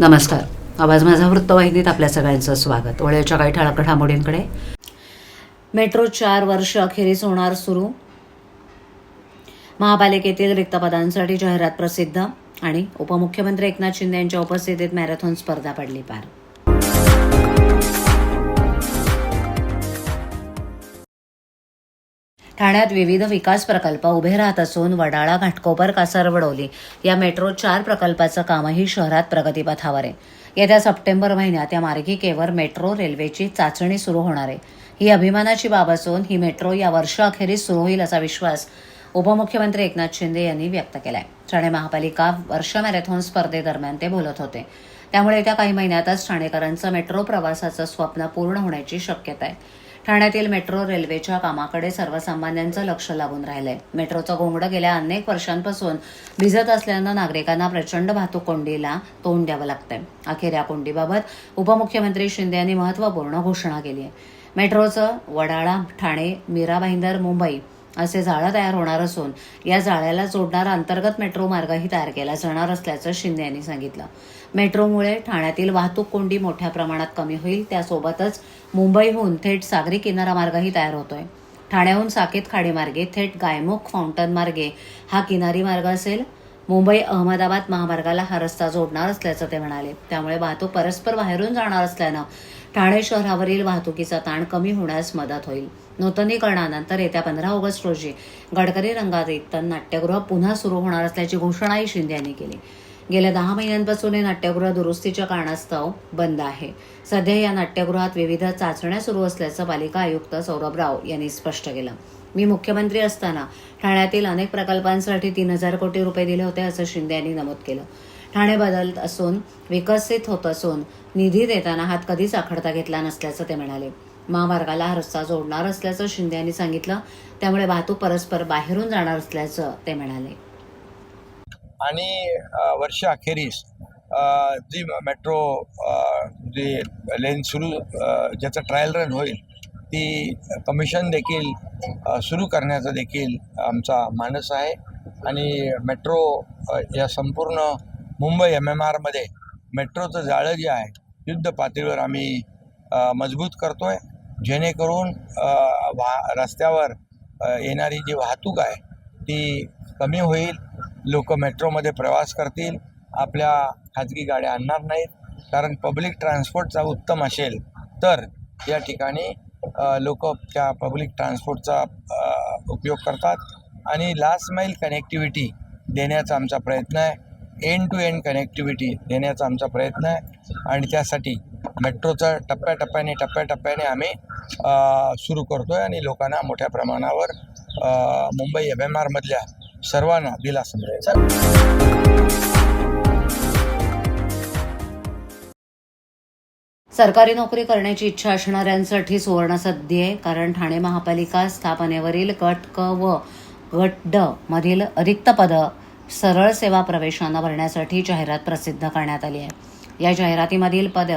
नमस्कार. आवाज माझा वृत्तवाहिनीत आपल्या सगळ्यांचं स्वागत. वळ्याच्या काही ठळक घडामोडींकडे मेट्रो चार वर्ष अखेरीस होणार सुरू. महापालिकेतील रिक्त पदांसाठी जाहिरात प्रसिद्ध आणि उपमुख्यमंत्री एकनाथ शिंदे यांच्या उपस्थितीत मॅरेथॉन स्पर्धा पडली पार. ठाण्यात विविध विकास प्रकल्प उभे राहत असून वडाळा घाटकोपर कासारवडवली या मेट्रो चार प्रकल्पाचं कामही शहरात प्रगतीपथावर आहे. येत्या सप्टेंबर महिन्यात या मार्गिकेवर मेट्रो रेल्वेची चाचणी सुरू होणार आहे. ही अभिमानाची बाब असून ही मेट्रो या वर्षअखेरीस सुरू होईल असा विश्वास उपमुख्यमंत्री एकनाथ शिंदे यांनी व्यक्त केलाय. ठाणे महापालिका वर्ष मॅरेथॉन स्पर्धेदरम्यान ते बोलत होते. त्यामुळे येत्या काही महिन्यातच ठाणेकरांचं मेट्रो प्रवासाचं स्वप्न पूर्ण होण्याची शक्यता आहे. ठाण्यातील मेट्रो रेल्वेच्या कामाकडे सर्वसामान्यांचं लक्ष लागून राहिलंय. मेट्रोचं घोंगडं गेल्या अनेक वर्षांपासून भिजत असल्यानं नागरिकांना प्रचंड वाहतूक कोंडीला तोंड द्यावं लागतंय. अखेर या कोंडीबाबत उपमुख्यमंत्री शिंदे यांनी महत्त्वपूर्ण घोषणा केली आहे. मेट्रोचं वडाळा ठाणे मीरा भाईंदर मुंबई असे जाळं तयार होणार असून या जाळ्याला जोडणारा अंतर्गत मेट्रो मार्गही तयार केला जाणार असल्याचं शिंदे यांनी सांगितलं. मेट्रोमुळे ठाण्यातील वाहतूक कोंडी मोठ्या प्रमाणात कमी होईल. त्यासोबतच मुंबईहून थेट सागरी किनारा मार्गही तयार होतोय. ठाण्याहून साकेत खाडीमार्गे थेट गायमुख फाउंटन मार्गे हा किनारी मार्ग असेल. मुंबई अहमदाबाद महामार्गाला हा रस्ता जोडणार असल्याचं ते म्हणाले. त्यामुळे वाहतूक परस्पर बाहेरून जाणार असल्यानं ठाणे शहरावरील वाहतुकीचा ताण कमी होण्यास मदत होईल. नूतनीकरणानंतर येत्या पंधरा ऑगस्ट रोजी गडकरी रंगात नाट्यगृह पुन्हा सुरू होणार असल्याची घोषणाही शिंदे यांनी केली. गेल्या दहा महिन्यांपासून हे नाट्यगृह दुरुस्तीच्या कारणास्तव बंद आहे. सध्या या नाट्यगृहात विविध चाचण्या सुरू असल्याचं पालिका आयुक्त सौरभ राव यांनी स्पष्ट केलं. मी मुख्यमंत्री असताना ठाण्यातील अनेक प्रकल्पांसाठी तीन हजार कोटी रुपये दिले होते असं शिंदे यांनी नमूद केलं. ठाणे बदलत असून विकसित होत असून निधी देताना हात कधीच आखडता घेतला नसल्याचं ते म्हणाले. महामार्गाला हा रस्ता जोडणार असल्याचं शिंदे यांनी सांगितलं त्यामुळे वाहतूक परस्पर बाहेरून जाणार असल्याचं ते म्हणाले. आणि वर्षा वर्ष अखेरीस जी मेट्रो जी लेन सुरू ज्याचं ट्रायल रन होईल ती कमिशन देखील सुरू करण्याचा देखील आमचा मानस आहे. आणि मेट्रो या संपूर्ण मुंबई एम एम आरमध्ये मेट्रोचं जाळं जे आहे युद्ध पातळीवर आम्ही मजबूत करतो आहे जेणेकरून वा रस्त्यावर येणारी जी वाहतूक आहे ती कमी होईल. लोक मेट्रोमध्ये प्रवास करतील आपल्या खाजगी गाड्या आणणार नाहीत कारण पब्लिक ट्रान्सपोर्टचा उत्तम असेल तर या ठिकाणी लोक त्या पब्लिक ट्रान्सपोर्टचा उपयोग करतात. आणि लास्ट माईल कनेक्टिव्हिटी देण्याचा आमचा प्रयत्न आहे. एंड टू एंड कनेक्टिव्हिटी देण्याचा आमचा प्रयत्न आहे. आणि त्यासाठी मेट्रोचं टप्प्याटप्प्याने टप्प्याटप्प्याने आम्ही सुरू करतो आहे आणि लोकांना मोठ्या प्रमाणावर मुंबई एम एम आरमधल्या सर्वांना दिलासा मिळेल. सरकारी नोकरी करण्याची इच्छा असणाऱ्यांसाठी सुवर्णसंधी आहे कारण ठाणे महापालिका स्थापनेवरील गट क व गट ड मधील रिक्त पद सरळ सेवा प्रवेशांना भरण्यासाठी जाहिरात प्रसिद्ध करण्यात आली आहे. या जाहिरातीमधील पद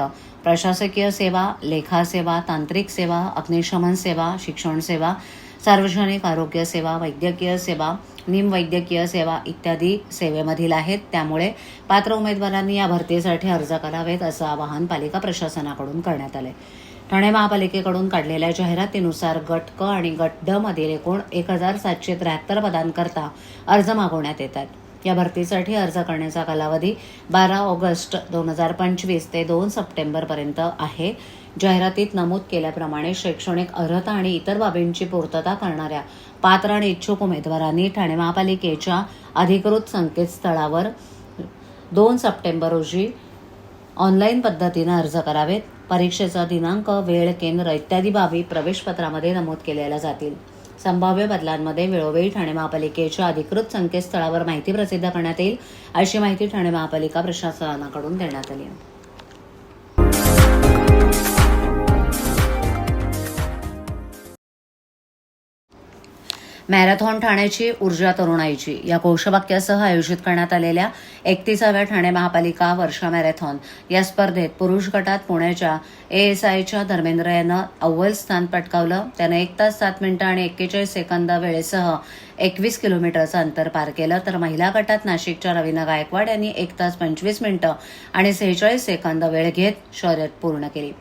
प्रशासकीय सेवा लेखा सेवा तांत्रिक सेवा अग्निशमन सेवा शिक्षण सेवा सार्वजनिक आरोग्य सेवा वैद्यकीय सेवा निमवैद्यकीय सेवा इत्यादी सेवेमधील आहेत. त्यामुळे पात्र उमेदवारांनी या भरतीसाठी अर्ज करावेत असं आवाहन पालिका प्रशासनाकडून करण्यात आलंय. ठाणे महापालिकेकडून काढलेल्या जाहिरातीनुसार गट क आणि गट ड मधील एकूण एक हजार सातशे त्र्याहत्तर पदांकरता अर्ज मागवण्यात येतात या भरतीसाठी अर्ज करण्याचा कालावधी बारा ऑगस्ट दोन हजार पंचवीस ते दोन सप्टेंबरपर्यंत आहे. जाहिरातीत नमूद केल्याप्रमाणे शैक्षणिक अर्हता आणि इतर बाबींची पूर्तता करणाऱ्या पात्र आणि इच्छुक उमेदवारांनी ठाणे महापालिकेच्या अधिकृत संकेतस्थळावर दोन सप्टेंबर रोजी ऑनलाईन पद्धतीनं अर्ज करावेत. परीक्षेचा दिनांक वेळ केंद्र इत्यादी बाबी प्रवेशपत्रामध्ये नमूद केलेल्या जातील. संभाव्य बदलांमध्ये वेळोवेळी ठाणे महापालिकेच्या अधिकृत संकेतस्थळावर माहिती प्रसिद्ध करण्यात येईल अशी माहिती ठाणे महापालिका प्रशासनाकडून देण्यात आली मॅरेथॉन ठाण्याची ऊर्जा तरुणाईची. या घोषवाक्यासह आयोजित करण्यात आलेल्या एकतीसाव्या ठाणे महापालिका वर्षा मॅरेथॉन या स्पर्धेत पुरुष गटात पुण्याच्या एएसआयच्या धर्मेंद्र यानं अव्वल स्थान पटकावलं. त्यानं एक तास सात मिनिटं आणि एक्केचाळीस सेकंद वेळेसह एकवीस किलोमीटरचं अंतर पार केलं. तर महिला गटात नाशिकच्या रवीना गायकवाड यांनी एक तास पंचवीस मिनिटं आणि सेहेचाळीस सेकंद वेळ घेत शर्यत पूर्ण केली.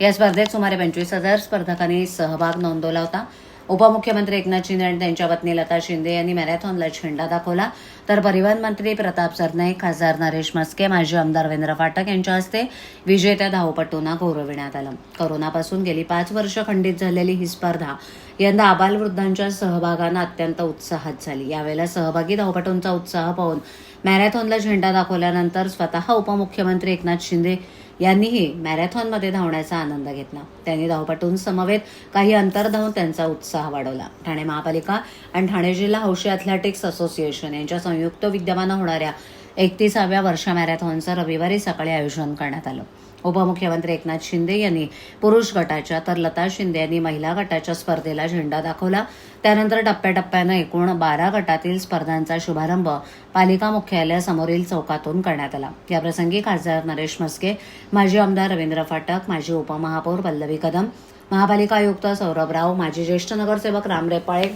या स्पर्धेत सुमारे पंचवीस हजार स्पर्धकांनी सहभाग नोंदवला होता. उपमुख्यमंत्री एकनाथ शिंदे आणि त्यांच्या पत्नी लता शिंदे यांनी मॅरेथॉनला झेंडा दाखवला. तर परिवहन मंत्री प्रताप सरनाईक खासदार नरेश मस्के माजी आमदार रवींद्र फाटक यांच्या हस्ते विजेत्या धावपटूंना गौरविण्यात आलं. कोरोनापासून गेली पाच वर्ष खंडित झालेली ही स्पर्धा यंदा आबालवृद्धांच्या सहभागानं अत्यंत उत्साहात झाली. यावेळेला सहभागी धावपटूंचा उत्साह पाहून मॅरेथॉनला झेंडा दाखवल्यानंतर स्वतः उपमुख्यमंत्री एकनाथ शिंदे यांनीही मॅरेथॉनमध्ये धावण्याचा आनंद घेतला. त्यांनी धावपटून समवेत काही अंतर धावून त्यांचा उत्साह वाढवला. ठाणे महापालिका आणि ठाणे जिल्हा हौशी अथलेटिक्स असोसिएशन यांच्या संयुक्त विद्यमानं होणाऱ्या एकतीसाव्या वर्षा मॅरेथॉनचं रविवारी सकाळी आयोजन करण्यात आलं. उपमुख्यमंत्री एकनाथ शिंदे यांनी पुरुष गटाच्या तर लता शिंदे यांनी महिला गटाच्या स्पर्धेला झेंडा दाखवला. त्यानंतर टप्प्याटप्प्यानं एकूण बारा गटातील स्पर्धांचा शुभारंभ पालिका मुख्यालयासमोरील चौकातून करण्यात आला. याप्रसंगी खासदार नरेश म्हस्के माजी आमदार रवींद्र फाटक माजी उपमहापौर पल्लवी कदम महापालिका आयुक्त सौरभ राव माजी ज्येष्ठ नगरसेवक राम रेपाळे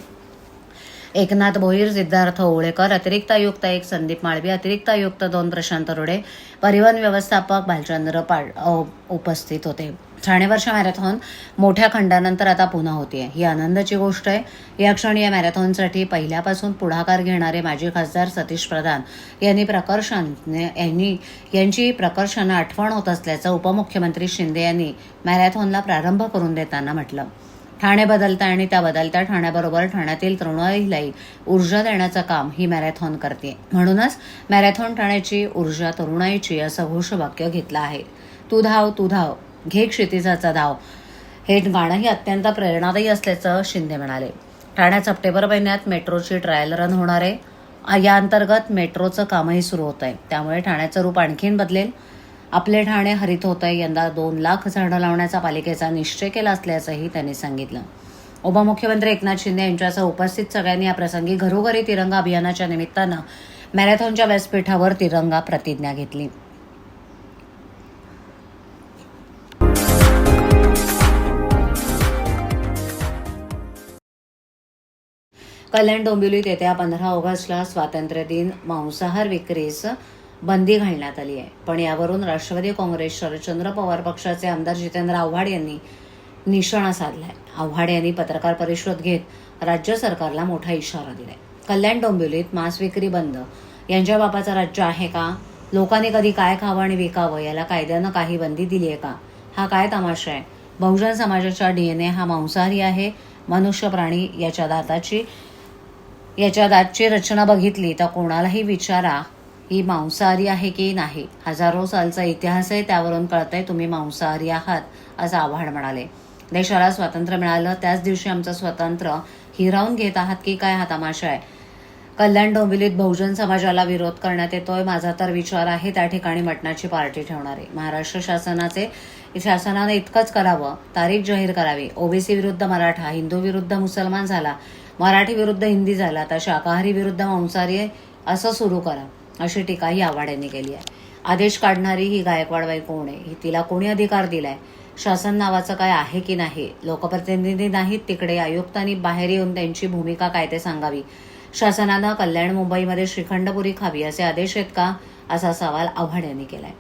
एकनाथ भोईर सिद्धार्थ ओवळेकर अतिरिक्त आयुक्त एक संदीप माळवी अतिरिक्त आयुक्त दोन प्रशांत रोडे परिवहन व्यवस्थापक भालचंद्र पाड उपस्थित होते. ठाणे वर्ष मॅरेथॉन मोठ्या खंडानंतर आता पुन्हा होतीये. ही आनंदाची गोष्ट आहे. या क्षणी या मॅरेथॉनसाठी पहिल्यापासून पुढाकार घेणारे माजी खासदार सतीश प्रधान यांनी प्रकर्षण यांनी यांची प्रकर्षानं आठवण होत असल्याचं उपमुख्यमंत्री शिंदे यांनी मॅरेथॉनला प्रारंभ करून देताना म्हटलं. ठाणे बदलता आणि त्या बदलत्या ठाण्याबरोबर ठाण्यातील तरुणाईलाही ऊर्जा देण्याचं काम ही मॅरेथॉन करते. म्हणूनच मॅरेथॉन ठाण्याची ऊर्जा तरुणाईची असं घोषवाक्य घेतलं आहे. तू धाव तू धाव घे क्षितिजाचा धाव. हे गाणंही अत्यंत प्रेरणादायी असल्याचं शिंदे म्हणाले. ठाण्यात सप्टेंबर महिन्यात मेट्रोची ट्रायल रन होणार आहे. या अंतर्गत मेट्रोचं कामही सुरू होत आहे त्यामुळे ठाण्याचं रूप आणखीन बदलेल. आपले ठाणे हरित होत आहे यंदा दोन लाख झाडं लावण्याचा पालिकेचा निश्चय केला असल्याचंही त्यांनी सांगितलं. उपमुख्यमंत्री एकनाथ शिंदे यांच्यासह उपस्थित सगळ्यांनी या प्रसंगी घरोघरी तिरंगा अभियानाच्या निमित्तानं मॅरेथॉनच्या व्यासपीठावर तिरंगा प्रतिज्ञा घेतली. कल्याण डोंबिवलीत येत्या पंधरा ऑगस्टला स्वातंत्र्य दिन मांसाहार विक्रीस बंदी घालण्यात आली आहे. पण यावरून राष्ट्रवादी काँग्रेस शरदचंद्र पवार पक्षाचे आमदार जितेंद्र आव्हाड यांनी निशाणा साधलाय. आव्हाड यांनी पत्रकार परिषद घेत राज्य सरकारला मोठा इशारा दिलाय. कल्याण डोंबिवलीत मांस विक्री बंद. यांच्या बापाचं राज्य आहे का? लोकांनी कधी काय खावं आणि विकावं? याला कायद्यानं काही बंदी दिली आहे का? हा काय तमाशा आहे? बहुजन समाजाचा डीएनए हा मांसाहारी आहे? मनुष्य प्राणी याच्या दाताची याच्या दातची रचना बघितली तर कोणालाही विचारा ही मांसाहारी आहे की नाही? हजारो सालचा इतिहास आहे त्यावरून कळतंय तुम्ही मांसाहारी आहात असं आव्हाड म्हणाले. देशाला स्वातंत्र्य मिळालं त्याच दिवशी आमचं स्वातंत्र्य हिरावून घेत आहात की काय हा तमाशा आहे? कल्याण डोंबिवलीत बहुजन समाजाला विरोध करण्यात येतोय माझा तर विचार आहे त्या ठिकाणी मटणाची पार्टी ठेवणार. आहे महाराष्ट्र शासनाचे शासनाने इतकंच करावं तारीख जाहीर करावी. ओबीसी विरुद्ध मराठा हिंदू विरुद्ध मुसलमान झाला मराठी विरुद्ध हिंदी झाला तर शाकाहारी विरुद्ध मांसाहारी असं सुरू करा. अशी टीका ही आव्हाड यांनी केली आहे. आदेश काढणारी ही गायकवाडबाई कोण आहे? ही तिला कोणी अधिकार दिलाय? शासन नावाचं काय आहे की नाही? लोकप्रतिनिधी नाहीत तिकडे. आयुक्तांनी बाहेर येऊन त्यांची भूमिका काय ते सांगावी. शासनानं कल्याण मुंबईमध्ये श्रीखंडपुरी खावी असे आदेश आहेत का? असा सवाल आव्हाड यांनी केलाय.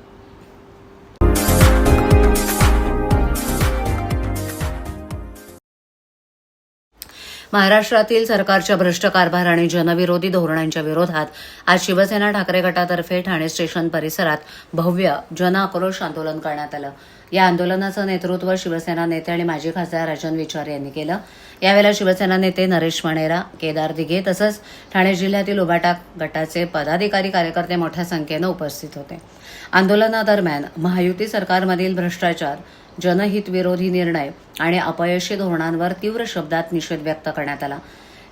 महाराष्ट्रातील सरकारच्या भ्रष्ट कारभार आणि जनविरोधी धोरणांच्या विरोधात आज शिवसेना ठाकरे गटातर्फे ठाणे स्टेशन परिसरात भव्य जनआक्रोश आंदोलन करण्यात आलं. या आंदोलनाचं नेतृत्व शिवसेना नेते आणि माजी खासदार राजन विचार यांनी केलं. यावेळेला शिवसेना नेते नरेश मणेरा केदार दिघे तसंच ठाणे जिल्ह्यातील उबाटा गटाचे पदाधिकारी कार्यकर्ते मोठ्या संख्येनं उपस्थित होते. आंदोलनादरम्यान महायुती सरकारमधील भ्रष्टाचार जनहित विरोधी निर्णय आणि अपयशी धोरणांवर तीव्र शब्दात निषेध व्यक्त करण्यात आला.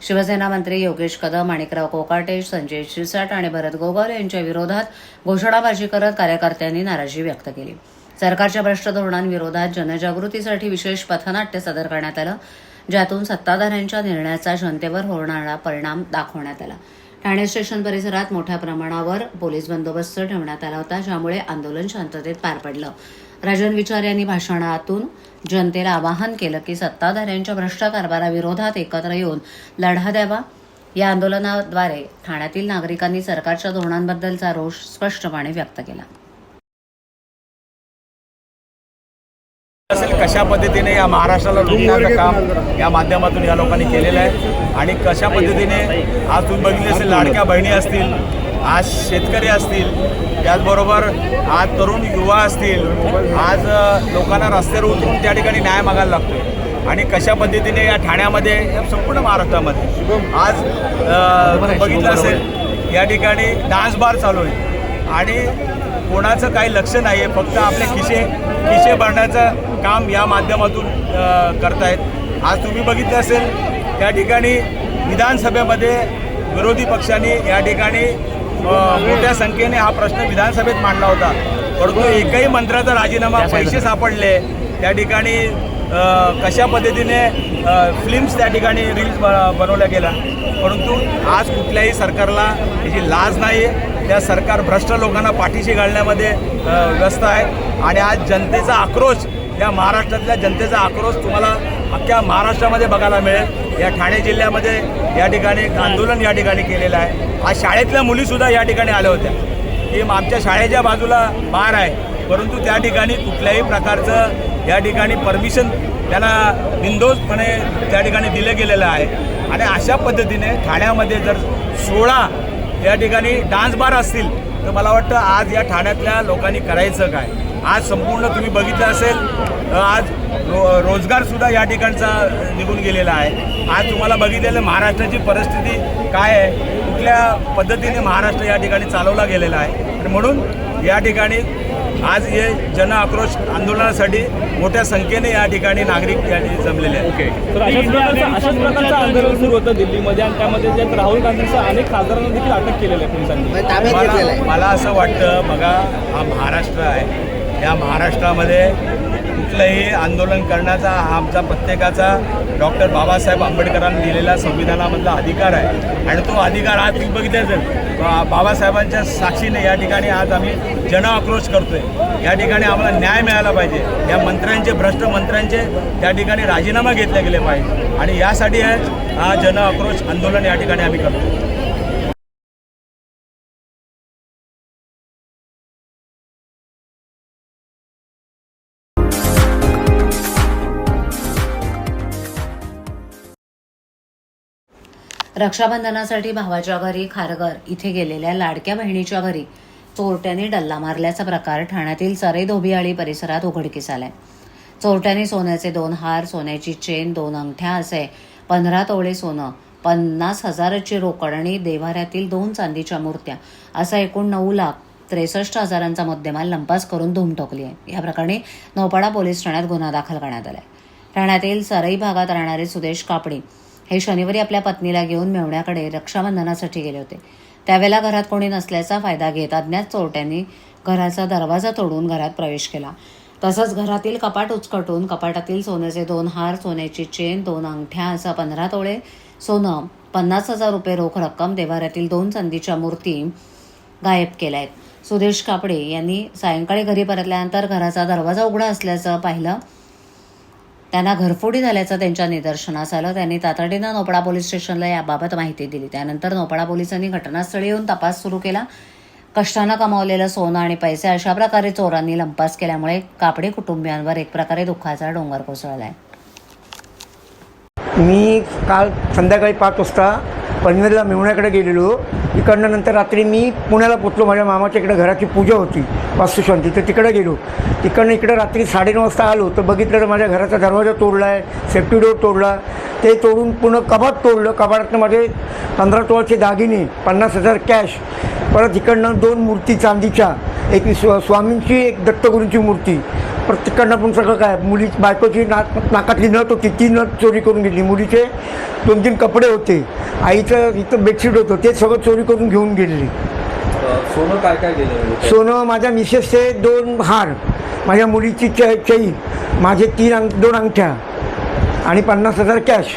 शिवसेना मंत्री योगेश कदम माणिकराव कोकाटे संजय शिरसाट आणि भरत गोगावल यांच्या विरोधात घोषणाबाजी करत कार्यकर्त्यांनी नाराजी व्यक्त केली. सरकारच्या भ्रष्ट धोरणांविरोधात जनजागृतीसाठी विशेष पथनाट्य सादर करण्यात आलं ज्यातून सत्ताधाऱ्यांच्या निर्णयाचा जनतेवर होणारा परिणाम दाखवण्यात आला. ठाणे स्टेशन परिसरात मोठ्या प्रमाणावर पोलीस बंदोबस्त ठेवण्यात आला होता ज्यामुळे आंदोलन शांततेत पार पडलं. राजन विचार यांनी भाषणातून जनतेला आवाहन केलं की सत्ताधाऱ्यांच्या भ्रष्टाकारभाराविरोधात एकत्र येऊन लढा द्यावा. या आंदोलनाद्वारे ठाण्यातील नागरिकांनी सरकारच्या धोरणांबद्दलचा रोष स्पष्टपणे व्यक्त केला. असेल कशा पद्धतीने या महाराष्ट्राला लुटण्याचं काम या माध्यमातून या लोकांनी केलेलं आहे? आणि कशा पद्धतीने आज तुम्ही बघितले असेल लाडक्या बहिणी असतील आज शेतकरी असतील त्याचबरोबर आज तरुण युवा असतील आज लोकांना रस्त्यावर उतरून त्या ठिकाणी न्याय मागायला लागतो आणि कशा पद्धतीने या ठाण्यामध्ये या संपूर्ण महाराष्ट्रामध्ये आज बघितलं असेल या ठिकाणी डान्स बार चालू आहे. आणि कोणाचं काही लक्ष नाही आहे फक्त आपले खिशे खिशे भरण्याचं काम या माध्यमातून करतायत. आज तुम्ही बघितलं असेल त्या ठिकाणी विधानसभेमध्ये विरोधी पक्षांनी या ठिकाणी मोठ्या संख्येने हा प्रश्न विधानसभेत मांडला होता. परंतु एकही मंत्र्याचा राजीनामा पैसे सापडले. त्या ठिकाणी कशा पद्धतीने फिल्म्स त्या ठिकाणी रील्स बनवल्या गेल्या. परंतु आज कुठल्याही सरकारला त्याची लाज नाही त्या सरकार भ्रष्ट लोकांना पाठीशी घालण्यामध्ये व्यस्त आहे. आणि आज जनतेचा आक्रोश या महाराष्ट्रातल्या जनतेचा आक्रोश तुम्हाला अख्ख्या महाराष्ट्रामध्ये बघायला मिळेल. या ठाणे जिल्ह्यामध्ये या ठिकाणी एक आंदोलन या ठिकाणी केलेलं आहे. आज शाळेतल्या मुलीसुद्धा या ठिकाणी आल्या होत्या. की आमच्या शाळेच्या बाजूला बार आहे. परंतु त्या ठिकाणी कुठल्याही प्रकारचं या ठिकाणी परमिशन त्यांना बिंदोजपणे त्या ठिकाणी दिलं गेलेलं आहे. आणि अशा पद्धतीने ठाण्यामध्ये जर सोळा या ठिकाणी डान्स बार असतील तर मला वाटतं आज या ठाण्यातल्या लोकांनी करायचं काय? आज संपूर्ण तुम्ही बघितलं असेल आज रो रोजगारसुद्धा या ठिकाणचा निघून गेलेला आहे. आज तुम्हाला बघितलेलं महाराष्ट्राची परिस्थिती काय आहे? कुठल्या पद्धतीने महाराष्ट्र या ठिकाणी चालवला गेलेला आहे? आणि म्हणून या ठिकाणी आज हे जन आक्रोश आंदोलनासाठी मोठ्या संख्येने या ठिकाणी नागरिक या ठिकाणी जमलेले आहेत. तर अशाच प्रकारचं अशाच प्रकारचं आंदोलन सुरू होतं दिल्लीमध्ये आणि त्यामध्ये जे राहुल अनेक खासदारांना देखील अटक केलेलं आहे पोलिसांनी. मला असं वाटतं बघा हा महाराष्ट्र आहे. या महाराष्ट्रामध्ये कुठलंही आंदोलन करण्याचा हा आमचा प्रत्येकाचा डॉक्टर बाबासाहेब आंबेडकरांनी दिलेला संविधानामधला अधिकार आहे. आणि तो अधिकार आज तुम्ही बघितला बा- बाबासाहेबांच्या साक्षीने या ठिकाणी आज आम्ही जन आक्रोश करतोय. या ठिकाणी आम्हाला न्याय मिळाला पाहिजे. या मंत्र्यांचे भ्रष्ट मंत्र्यांचे त्या ठिकाणी राजीनामा घेतले गेले पाहिजे. आणि यासाठी आज हा जन आक्रोश आंदोलन या ठिकाणी आम्ही करतो रक्षाबंधनासाठी भावाच्या घरी खारघर इथे गेलेल्या लाडक्या बहिणीच्या घरी चोरट्याने डल्ला मारल्याचा प्रकार ठाण्यातील सरे धोबियाळी परिसरात उघडकीस आलाय. चोरट्याने सोन्याचे दोन हार सोन्याची चेन दोन अंगठ्या असे पंधरा तोळे सोनं पन्नास हजाराची रोकड आणि देव्हाऱ्यातील दोन चांदीच्या मूर्त्या असा एकूण नऊ लाख त्रेसष्ट हजारांचा मुद्देमाल लंपास करून धूम ठोकली आहे. या प्रकरणी नौपाडा पोलीस ठाण्यात गुन्हा दाखल करण्यात आलाय. ठाण्यातील सरई भागात राहणारे सुदेश कापडी हे शनिवारी आपल्या पत्नीला घेऊन मेवण्याकडे रक्षाबंधनासाठी गेले होते. त्यावेळेला घरात कोणी नसल्याचा फायदा घेत अज्ञात चोरट्यांनी घराचा दरवाजा तोडून घरात प्रवेश केला. तसंच घरातील कपाट उचकटून कपाटातील सोन्याचे दोन हार सोन्याची चेन दोन अंगठ्या असं पंधरा तोळे सोनं पन्नास हजार रुपये रोख रक्कम देवाऱ्यातील दोन चांदीच्या मूर्ती गायब केल्या आहेत सुदेश कापडे यांनी सायंकाळी घरी परतल्यानंतर घराचा दरवाजा उघडा असल्याचं पाहिलं. त्यांना घरफोडी झाल्याचं त्यांच्या निदर्शनास आलं. त्यांनी तातडीनं नोपडा पोलीस स्टेशनला याबाबत माहिती दिली. त्यानंतर नोपडा पोलिसांनी घटनास्थळी येऊन तपास सुरू केला. कष्टानं कमावलेलं सोनं आणि पैसे अशा प्रकारे चोरांनी लंपास केल्यामुळे कापडे कुटुंबियांवर एक प्रकारे दुःखाचा डोंगर कोसळला आहे मी काल संध्याकाळी पाच वाजता पनवेलला मेवण्याकडे गेलेलो. इकडनं नंतर रात्री मी पुण्याला पोचलो. माझ्या मामाच्या इकडे घराची पूजा होती वास्तुशांती. तर तिकडे गेलो. तिकडनं इकडे रात्री साडेनऊ वाजता आलो. तर बघितलं तर माझ्या घराचा दरवाजा तोडला आहे सेफ्टी डोर तोडला. ते तोडून पुन्हा कबाट तोडलं. कबाडातनं माझे पंधरा तोळाचे दागिने पन्नास हजार कॅश परत इकडनं दोन मूर्ती चांदीच्या. एक स्व स्वामींची एक दत्तगुरूंची मूर्ती. प्रत्येकांना पण सगळं काय मुली बायकोची नाक नाकातली नथ होती ती नथ चोरी करून घेतली मुलीचे दोन तीन कपडे होते. आईचं इथं बेडशीट होतं ते सगळं चोरी करून घेऊन गेलेली. सोनं काय काय गेलं? सोनं माझ्या मिसेसचे दोन हार माझ्या मुलीची च चैन माझे तीन अंग दोन अंगठ्या आणि पन्नास हजार कॅश.